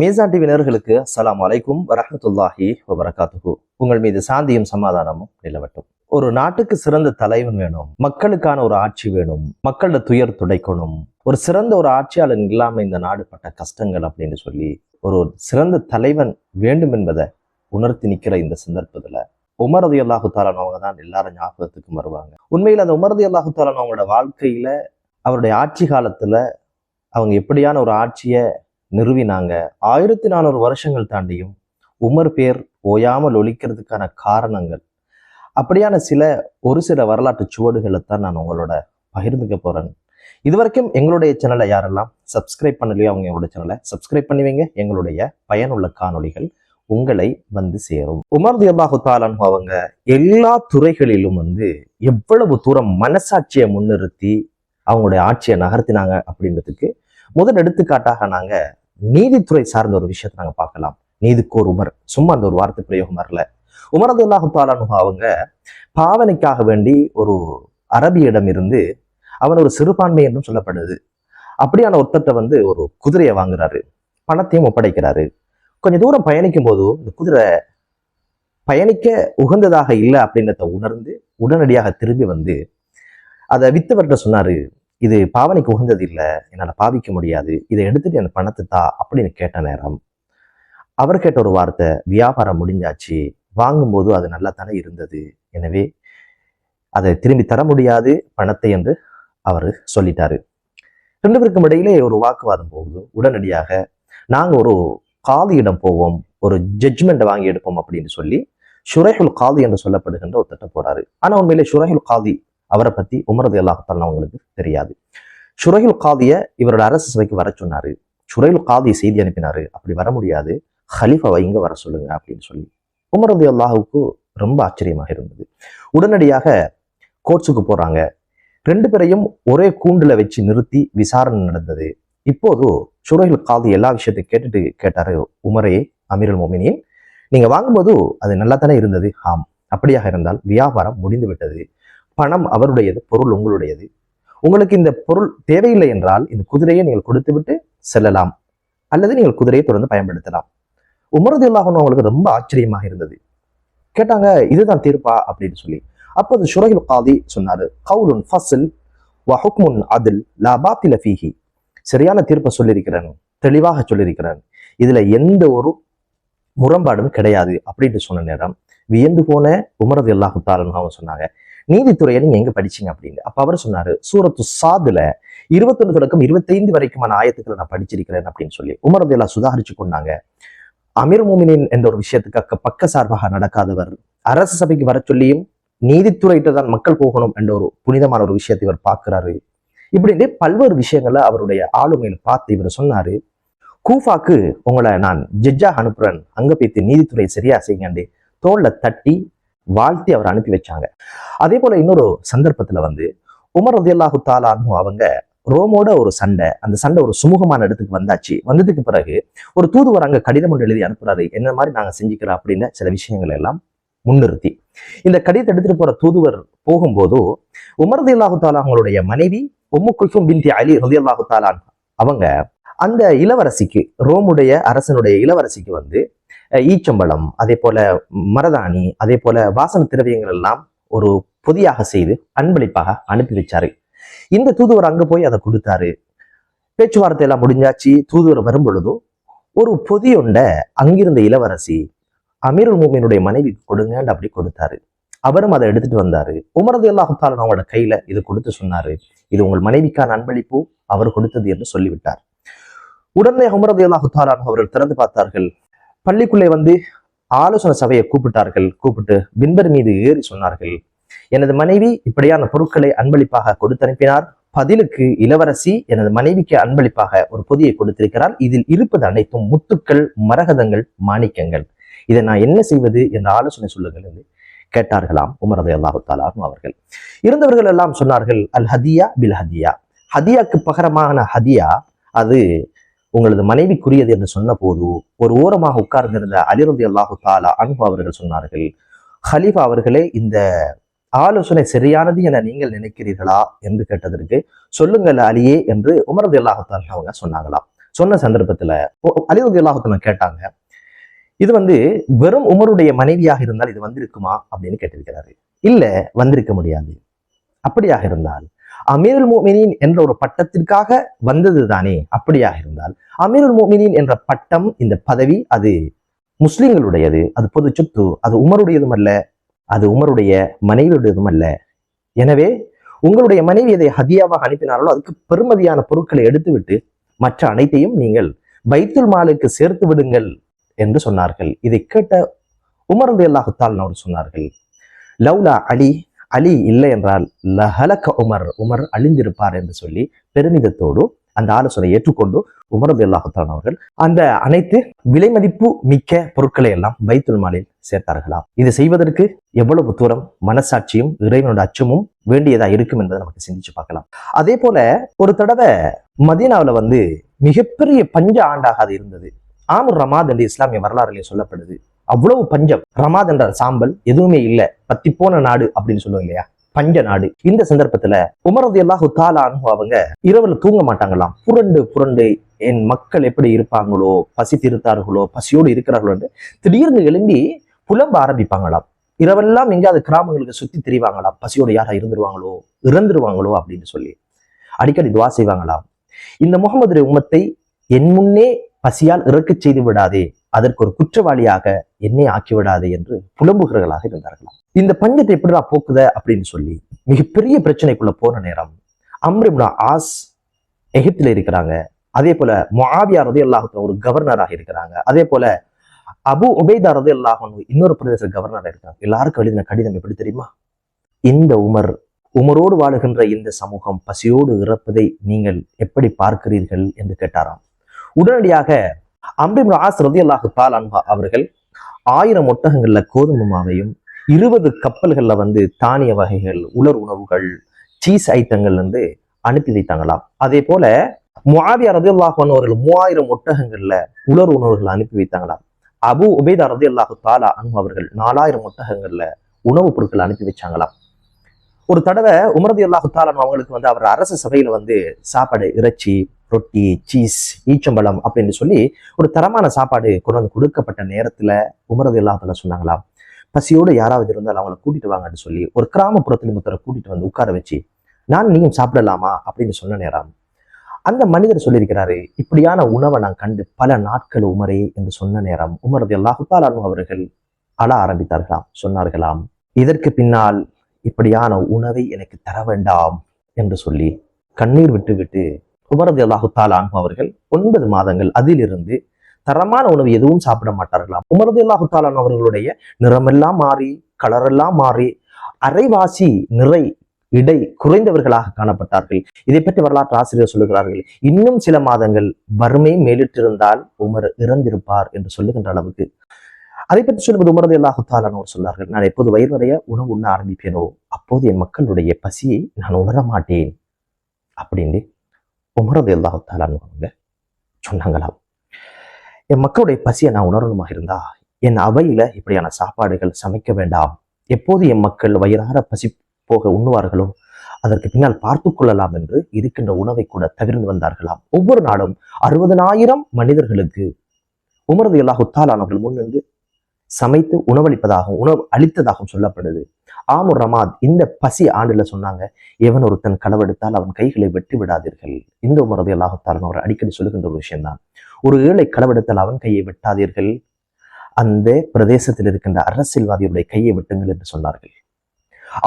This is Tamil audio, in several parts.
மீசான் டிவி நேர்களுக்கு அஸ்லாம் வலைக்கும் வரமத்துல்லாஹி வபரகாத்துஹு. உங்கள் மீது சாந்தியும் சமாதானமும் நிலவட்டும். ஒரு நாட்டுக்கு சிறந்த தலைவன் வேணும் மக்களுக்கான ஒரு ஆட்சி வேணும் மக்களோட துயர் துடைக்கணும். ஒரு சிறந்த ஒரு ஆட்சியாளன் இல்லாம இந்த நாடு பட்ட கஷ்டங்கள் அப்படின்னு சொல்லி ஒரு சிறந்த தலைவன் வேண்டும் என்பதை உணர்த்தி நிற்கிற இந்த சந்தர்ப்பத்துல உமரது அல்லாஹு தாலானவங்க தான் எல்லாரும் ஞாபகத்துக்கும் வருவாங்க. உண்மையில் அந்த உமரதி அல்லாஹு தாலானவங்களோட வாழ்க்கையில அவருடைய ஆட்சி காலத்துல அவங்க எப்படியான ஒரு ஆட்சியை நிறுவினாங்க. ஆயிரத்தி நானூறு வருஷங்கள் தாண்டியும் உமர் பேர் ஓயாமல் ஒழிக்கிறதுக்கான காரணங்கள். அப்படியான சில ஒரு சில வரலாற்று சுவடுகளை தான் நான் உங்களோட பகிர்ந்துக்க இது இதுவரைக்கும் எங்களுடைய சேனலை யாரெல்லாம் சப்ஸ்கிரைப் பண்ணலையோ அவங்க எங்களுடைய சேனலை சப்ஸ்கிரைப் பண்ணுவீங்க. எங்களுடைய பயனுள்ள காணொளிகள் உங்களை வந்து சேரும். உமர் தியல்லாஹு தாலான் அவங்க எல்லா துறைகளிலும் வந்து எவ்வளவு தூரம் மனசாட்சியை முன்னிறுத்தி அவங்களுடைய ஆட்சியை நகர்த்தினாங்க அப்படின்றதுக்கு முதல் எடுத்துக்காட்டாக நாங்க நீதித்துறை சார்ந்த ஒரு விஷயத்தை நாங்க பார்க்கலாம். நீதிக்கோர் உமர். சும்மா அந்த ஒரு வார்த்தை பிரயோகம் வரல. உமரது அல்லாஹு அவங்க பாவனைக்காக வேண்டி ஒரு அரபியிடம் இருந்து அவன் ஒரு சிறுபான்மை என்றும் சொல்லப்படுது. அப்படியான ஒருத்தட்ட வந்து ஒரு குதிரையை வாங்குறாரு. பணத்தையும் ஒப்படைக்கிறாரு. கொஞ்சம் தூரம் பயணிக்கும் போது இந்த குதிரை பயணிக்க உகந்ததாக இல்லை அப்படின்றத உணர்ந்து உடனடியாக திரும்பி வந்து அதை வித்தவர்கிட்ட சொன்னாரு. இது பாவனைக்கு உகந்தது இல்லை என்னால் பாவிக்க முடியாது இதை எடுத்துட்டு அந்த பணத்தை தா அப்படின்னு கேட்ட நேரம் அவர் கேட்ட ஒரு வார்த்தை வியாபாரம் முடிஞ்சாச்சு வாங்கும்போது அது நல்லா தானே இருந்தது. எனவே அதை திரும்பி தர முடியாது பணத்தை என்று அவர் சொல்லிட்டாரு. ரெண்டு பேருக்கும் இடையிலே ஒரு வாக்குவாதம் போகுது. உடனடியாக நாங்கள் ஒரு காதியிடம் போவோம் ஒரு ஜட்ஜ்மெண்ட்டை வாங்கி எடுப்போம் அப்படின்னு சொல்லி ஷுரைஹுல் காதி என்று சொல்லப்படுகின்ற ஒரு திட்டம் போறாரு. ஆனா உண்மையிலே ஷுரைஹுல் காதி அவரை பத்தி உமரது அல்லாஹத்தால் அவங்களுக்கு தெரியாது. ஷுரைஹுல் காதிய இவரோட அரசு சபைக்கு வர சொன்னாரு. ஷுரைஹுல் காதி செய்தி அனுப்பினாரு. அப்படி வர முடியாது. ஹலீஃபாவை இங்க வர சொல்லுங்க அப்படின்னு சொல்லி உமரது அல்லாஹுக்கு ரொம்ப ஆச்சரியமாக இருந்தது. உடனடியாக கோர்ட்ஸுக்கு போறாங்க. ரெண்டு பேரையும் ஒரே கூண்டுல வச்சு நிறுத்தி விசாரணை நடந்தது. இப்போது சுரஹில் காது எல்லா விஷயத்தையும் கேட்டுட்டு கேட்டாரு உமரே அமீரல் மொமினியின் நீங்க வாங்கும்போது அது நல்லா தானே இருந்தது? ஆம். அப்படியாக இருந்தால் வியாபாரம் முடிந்து விட்டது பணம் அவருடையது பொருள் உங்களுடையது. உங்களுக்கு இந்த பொருள் தேவையில்லை என்றால் இந்த குதிரையை நீங்கள் கொடுத்துவிட்டு செல்லலாம். அல்லது நீங்கள் குதிரையை தொடர்ந்து பயன்படுத்தலாம். உமரது இல்லாஹன் அவங்களுக்கு ரொம்ப ஆச்சரியமாக இருந்தது. கேட்டாங்க இதுதான் தீர்ப்பா? அப்படின்னு சொல்லி. அப்போது ஷுரைல் காதி சொன்னாரு கவுலுன் ஃபசில் வஹுக்முன் அதில் லா பாத்தில சரியான தீர்ப்பை சொல்லியிருக்கிறேன் தெளிவாக சொல்லியிருக்கிறேன். இதுல எந்த ஒரு முரண்பாடும் கிடையாது அப்படின்னு சொன்ன நேரம் வியந்து போன உமரது அல்லாஹு தாலன் அவங்க சொன்னாங்க. நீதித்துறையை நீங்க எங்க படிச்சீங்க அப்படின்னு? அப்ப அவர் சொன்னாரு சூரத்து சாதுல இருபத்தொன்னு தொடக்கம் இருபத்தைந்து வரைக்குமான ஆயத்துக்களை நான் படிச்சிருக்கிறேன் அப்படின்னு சொல்லி. உமரது எல்லாம் சுதாரிச்சு கொண்டாங்க. அமீர் மோமினின் என்ற ஒரு விஷயத்துக்கு பக்க சார்பாக நடக்காதவர் அரசு சபைக்கு வர சொல்லியும் நீதித்துறையிட்ட தான் மக்கள் போகணும் என்ற ஒரு புனிதமான ஒரு விஷயத்தை இவர் பார்க்கிறாரு. இப்படின்னு பல்வேறு விஷயங்களை அவருடைய ஆளுமையில் பார்த்து இவர் சொன்னாரு கூஃபாக்கு உங்களை நான் ஜட்ஜாக அனுப்புறேன் அங்க போய்த்து நீதித்துறை சரியா செய்யுங்கண்டு தோல்ல தட்டி வாழ்த்தி அவர் அனுப்பி வச்சாங்க. அதே போல இன்னொரு சந்தர்ப்பத்துல வந்து உமர் ரதியல்லாஹு தாலானு அவங்க ரோமோட ஒரு சண்டை அந்த சண்டை ஒரு சுமூகமான இடத்துக்கு வந்தாச்சு. வந்ததுக்கு பிறகு ஒரு தூதுவர் அங்க கடிதம் ஒன்று எழுதி அனுப்புறாரு. என்ன மாதிரி நாங்க செஞ்சுக்கிறோம் அப்படின்னு சில விஷயங்கள் எல்லாம் முன்னிறுத்தி. இந்த கடிதத்தை எடுத்துட்டு போற தூதுவர் போகும்போது உமர் ரதியல்லாஹு தாலா அவங்களுடைய மனைவி உம்மு குல்சும் பின்தி அலி ரதியல்லாஹு தாலான் அவங்க அந்த இளவரசிக்கு ரோமுடைய அரசனுடைய இளவரசிக்கு வந்து ஈச்சம்பழம் அதே போல மரதாணி அதே போல வாசன திரவியங்கள் எல்லாம் ஒரு பொதியாக செய்து அன்பளிப்பாக அனுப்பி வச்சாரு. இந்த தூதுவர் அங்க போய் அதை கொடுத்தாரு. பேச்சுவார்த்தை எல்லாம் முடிஞ்சாச்சு. தூதுவர் வரும் பொழுதும் ஒரு பொதியொண்ட அங்கிருந்த இளவரசி அமீருல் மூமினுடைய மனைவி கொடுங்கன்னு அப்படி கொடுத்தாரு. அவரும் அதை எடுத்துட்டு வந்தாரு. உமரது அல்லாஹாலன் அவங்களோட கையில இது கொடுத்து சொன்னாரு. இது உங்கள் மனைவிக்கான அன்பளிப்பு அவர் கொடுத்தது என்று சொல்லிவிட்டார். உடனே உமரது அல்லாஹாலான் அவர்கள் திறந்து பார்த்தார்கள். பள்ளிக்குள்ளே வந்து ஆலோசனை சபையை கூப்பிட்டார்கள். கூப்பிட்டு பின்பர் மீது ஏறி சொன்னார்கள். எனது மனைவி இப்படியான பொருட்களை அன்பளிப்பாக கொடுத்தனுப்பினார். பதிலுக்கு இளவரசி எனது மனைவிக்கு அன்பளிப்பாக ஒரு பொதியை கொடுத்திருக்கிறார். இதில் இருப்பது அனைத்தும் முத்துக்கள் மரகதங்கள் மாணிக்கங்கள். இதை நான் என்ன செய்வது? என்ற ஆலோசனை சொல்லுங்கள் என்று கேட்டார்களாம் உமரது அல்லாஹு தாலாரும் அவர்கள். இருந்தவர்கள் எல்லாம் சொன்னார்கள் அல் ஹதியா பில் ஹதியா. ஹதியாக்கு பகரமான ஹதியா அது உங்களது மனைவிக்குரியது என்று சொன்ன போது ஒரு ஓரமாக உட்கார்ந்திருந்த அலிரதி அல்லாஹு தாலா அன்பு அவர்கள் சொன்னார்கள் ஹலீஃபா அவர்களே இந்த ஆலோசனை சரியானது என நீங்கள் நினைக்கிறீர்களா? என்று கேட்டதற்கு சொல்லுங்கள் அலியே என்று உமரது அல்லாஹு அவங்க சொன்னாங்களாம் சொன்ன சந்தர்ப்பத்துல அலிரதி அல்லாஹுத்தன கேட்டாங்க இது வந்து வெறும் உமருடைய மனைவியாக இருந்தால் இது வந்திருக்குமா? அப்படின்னு கேட்டிருக்கிறாரு. இல்ல வந்திருக்க முடியாது. அப்படியாக இருந்தால் அமீருல் மோமினின் என்ற ஒரு பட்டத்திற்காக வந்தது தானே அப்படியாக இருந்தால் அமீருல் மோமினின் என்ற பட்டம் இந்த பதவி அது முஸ்லிம்களுடையது அது பொது சொத்து அது உமருடையதும் அல்ல அது உமருடைய மனைவியுடையதும் அல்ல எனவே உங்களுடைய மனைவி எதை ஹதியாவாக அனுப்பினார்களோ அதுக்கு பெருமதியான பொருட்களை எடுத்துவிட்டு மற்ற அனைத்தையும் நீங்கள் பைத்துல் மாலுக்கு சேர்த்து விடுங்கள் என்று சொன்னார்கள். இதை கேட்ட உமர்ந்து அல்லாஹுத்தால் அவர் சொன்னார்கள். லவ்லா அலி அலி இல்லை என்றால் லஹலக உமர் உமர் அழிந்திருப்பார் என்று சொல்லி பெருமிதத்தோடு அந்த ஆலோசனை ஏற்றுக்கொண்டு உமரது அல்லாஹுத்தான் அவர்கள் அந்த அனைத்து விலை மதிப்பு மிக்க பொருட்களை எல்லாம் பைத்துல் மாலில் சேர்த்தார்களாம் இதை செய்வதற்கு எவ்வளவு தூரம் மனசாட்சியும் இறைவனோட அச்சமும் வேண்டியதா இருக்கும் என்பதை நமக்கு சிந்திச்சு பார்க்கலாம். அதே போல ஒரு தடவை மதீனாவுல வந்து மிகப்பெரிய பஞ்ச ஆண்டாக அது இருந்தது. ஆமுர் ரமாத் என்று இஸ்லாமிய வரலாறுலேயே சொல்லப்படுது. அவ்வளவு பஞ்சம். ரமாத் என்ற சாம்பல் எதுவுமே இல்லை. பத்தி போன நாடு அப்படின்னு சொல்லுவோம் இல்லையா? பஞ்ச நாடு. இந்த சந்தர்ப்பத்துல உமரது எல்லாஹு தாலானு அவங்க இரவுல தூங்க மாட்டாங்களாம். புரண்டு புரண்டு என் மக்கள் எப்படி இருப்பாங்களோ பசி திருத்தார்களோ பசியோடு இருக்கிறார்களோ திடீர்னு எழும்பி புலம்ப ஆரம்பிப்பாங்களாம். இரவெல்லாம் எங்கேயாவது கிராமங்களுக்கு சுத்தி திரிவாங்களாம். பசியோடு யாரா இருந்துருவாங்களோ இறந்துருவாங்களோ அப்படின்னு சொல்லி. அடிக்கடி துவா செய்வாங்களாம். இந்த முகமது உம்மத்தை என் முன்னே பசியால் இறக்கச் செய்து விடாதே. அதற்கு ஒரு குற்றவாளியாக என்னை ஆக்கிவிடாது என்று புலம்புகிறவர்களாக இருந்தார்களாம். இந்த பஞ்சத்தை எப்படிடா போக்குத அப்படின்னு சொல்லி மிகப்பெரிய பிரச்சனைக்குள்ள போன நேரம் அம்ரிப்னா ஆஸ் எகிப்தில் இருக்கிறாங்க. அதே போல மாவியாரது ரதி அல்லாஹ் ஒரு கவர்னராக இருக்கிறாங்க. அதே போல அபு உபைதா ரதி இன்னொரு பிரதேச கவர்னராக இருக்காங்க. எல்லாருக்கும் எழுதின கடிதம் எப்படி தெரியுமா? இந்த உமர் உமரோடு வாழுகின்ற இந்த சமூகம் பசியோடு இறப்பதை நீங்கள் எப்படி பார்க்கிறீர்கள் என்று கேட்டாராம். உடனடியாக அம்ரிப்னு ஆஸ் ரதி அல்லாஹு பால் அன்பா அவர்கள் ஆயிரம் ஒட்டகங்கள்ல கோதுமை மாவையும் இருபது கப்பல்கள்ல வந்து தானிய வகைகள் உலர் உணவுகள் சீஸ் ஐட்டங்கள் வந்து அனுப்பி வைத்தாங்களாம். அதே போல முஆவியா ரதி அல்லாஹன் அவர்கள் மூவாயிரம் ஒட்டகங்கள்ல உலர் உணவுகள் அனுப்பி வைத்தாங்களாம். அபு உபேதா ரதி அல்லாஹு தாலா அன்பு அவர்கள் நாலாயிரம் ஒட்டகங்கள்ல உணவுப் பொருட்கள் அனுப்பி வச்சாங்களாம். ஒரு தடவை உமரதி அல்லாஹு தாலான் அவங்களுக்கு வந்து அவர் அரசு சபையில வந்து சாப்பாடு இறைச்சி ரொட்டி சீஸ் ஈச்சம்பழம் அப்படின்னு சொல்லி ஒரு தரமான சாப்பாடு கொண்டு வந்து கொடுக்கப்பட்ட நேரத்துல உமரது இல்லாதல சொன்னாங்களாம். பசியோடு யாராவது இருந்தாலும் அவங்கள கூட்டிட்டு வாங்கன்னு சொல்லி ஒரு கிராமப்புறத்துல ஒருத்தரை கூட்டிட்டு வந்து உட்கார வச்சு நான் நீயும் சாப்பிடலாமா? அப்படின்னு சொன்ன நேரம். அந்த மனிதர் சொல்லியிருக்கிறாரு இப்படியான உணவை நான் கண்டு பல நாட்கள் உமரே என்று சொன்ன நேரம் உமரது அல்லாஹுத்தாலும் அவர்கள் அழ ஆரம்பித்தார்களாம் சொன்னார்களாம். இதற்கு பின்னால் இப்படியான உணவை எனக்கு தர வேண்டாம் என்று சொல்லி கண்ணீர் விட்டுவிட்டு உமரது அல்லாஹு தாலான் அவர்கள் ஒன்பது மாதங்கள் அதிலிருந்து தரமான உணவு எதுவும் சாப்பிட மாட்டார்களாம். உமரது அல்லாஹு தாலான் அவர்களுடைய நிறமெல்லாம் மாறி கலரெல்லாம் மாறி அரைவாசி நிறை இடை குறைந்தவர்களாக காணப்பட்டார்கள். இதை பற்றி வரலாற்று ஆசிரியர் சொல்லுகிறார்கள் இன்னும் சில மாதங்கள் வறுமை மேலிட்டிருந்தால் உமர் இறந்திருப்பார் என்று சொல்லுகின்ற அளவுக்கு அதை பற்றி சொல்வது உமரது அல்லாஹு தாலான் சொன்னார்கள் நான் எப்போது வயிறு நிறைய உணவு உண்ண ஆரம்பிப்பேனோ அப்போது என் மக்களுடைய பசியை நான் உணர மாட்டேன். அப்படின்னு உமரது அல்லாஹாலான்னு அவங்க சொன்னாங்களாம் என் மக்களுடைய பசியை நான் உணரணுமா இருந்தா என் அவையில இப்படியான சாப்பாடுகள் சமைக்க வேண்டாம். எப்போது என் மக்கள் வயிறார பசி போக உண்ணுவார்களோ அதற்கு பின்னால் பார்த்து கொள்ளலாம் என்று இருக்கின்ற உணவை கூட தவிர்ந்து வந்தார்களாம். ஒவ்வொரு நாளும் அறுபதனாயிரம் மனிதர்களுக்கு உமரது அல்லாஹுத்தாலானவர்கள் முன்னின்று சமைத்து உணவளிப்பதாகவும் உணவு அளித்ததாகவும் சொல்லப்படுது. ஆமுர் ரமாத் இந்த பசி ஆண்டுல சொன்னாங்க எவன் ஒருத்தன் களவெடுத்தால் அவன் கைகளை வெட்டி விடாதீர்கள். இந்த உமரது அல்லாஹத்தாலும் அவர் அடிக்கடி சொல்லுகின்ற ஒரு விஷயம்தான். ஒரு ஏழை களவெடுத்தால் அவன் கையை வெட்டாதீர்கள். அந்த பிரதேசத்தில் இருக்கின்ற அரசியல்வாதியுடைய கையை வெட்டுங்கள் என்று சொன்னார்கள்.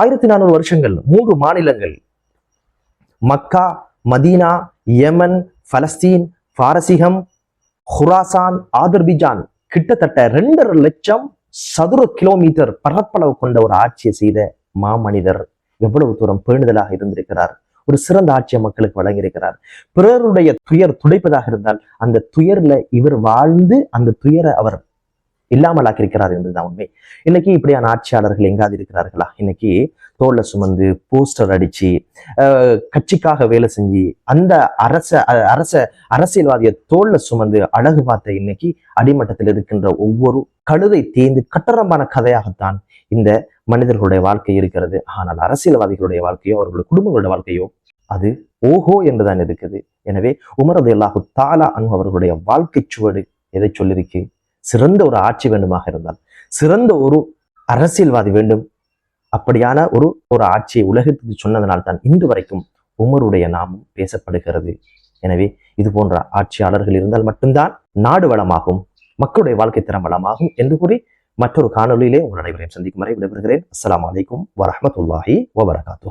ஆயிரத்தி நானூறு வருஷங்கள் மூன்று மாநிலங்கள் மக்கா மதீனா யமன் பலஸ்தீன் பாரசீகம் ஹுராசான் ஆதர்பிஜான் கிட்டத்தட்ட ரெண்டரை லட்சம் சதுர கிலோமீட்டர் பரப்பளவு கொண்ட ஒரு ஆட்சியை செய்த மாமனிதர் எவ்வளவு தூரம் பேணுதலாக இருந்திருக்கிறார்? ஒரு சிறந்த ஆட்சியை மக்களுக்கு வழங்கியிருக்கிறார். பிறருடைய துயர் துடைப்பதாக இருந்தால் அந்த துயர்ல இவர் வாழ்ந்து அந்த துயரை அவர் இல்லாமல் ஆக்கியிருக்கிறார் என்பதுதான் உண்மை. இன்னைக்கு இப்படியான ஆட்சியாளர்கள் எங்காவது இருக்கிறார்களா? இன்னைக்கு தோல்ல சுமந்து போஸ்டர் அடிச்சு கட்சிக்காக வேலை செஞ்சு அந்த அரச அரச அரசியல்வாதிய தோல்ல சுமந்து அழகு பார்த்த இன்னைக்கு அடிமட்டத்தில் இருக்கின்ற ஒவ்வொரு கழுதை தேய்ந்து கட்டரமான கதையாகத்தான் இந்த மனிதர்களுடைய வாழ்க்கை இருக்கிறது. ஆனால் அரசியல்வாதிகளுடைய வாழ்க்கையோ அவர்களுடைய குடும்பங்களுடைய வாழ்க்கையோ அது ஓஹோ என்றுதான் இருக்குது. எனவே உமரது அல்லாஹு தாலா அன்பு அவர்களுடைய வாழ்க்கை சுவடு எதை சொல்லியிருக்கு சிறந்த ஒரு ஆட்சி வேண்டுமாக இருந்தால் சிறந்த ஒரு அரசியல்வாதி வேண்டும். அப்படியான ஒரு ஒரு ஆட்சியை உலகத்துக்கு சொன்னதனால் தான் இன்று வரைக்கும் உமருடைய நாமம் பேசப்படுகிறது. எனவே இது போன்ற ஆட்சியாளர்கள் இருந்தால் மட்டும்தான் நாடு வளமாகும் மக்களுடைய வாழ்க்கை தரம் வளமாகும் என்று கூறி மற்றொரு காணொளியிலே உங்கள் அனைவரையும் சந்திக்கும் வரை விடைபெறுகிறேன். அஸ்லாம் அலைக்கும் வரமத்துல்லாஹி வபரகாத்தூ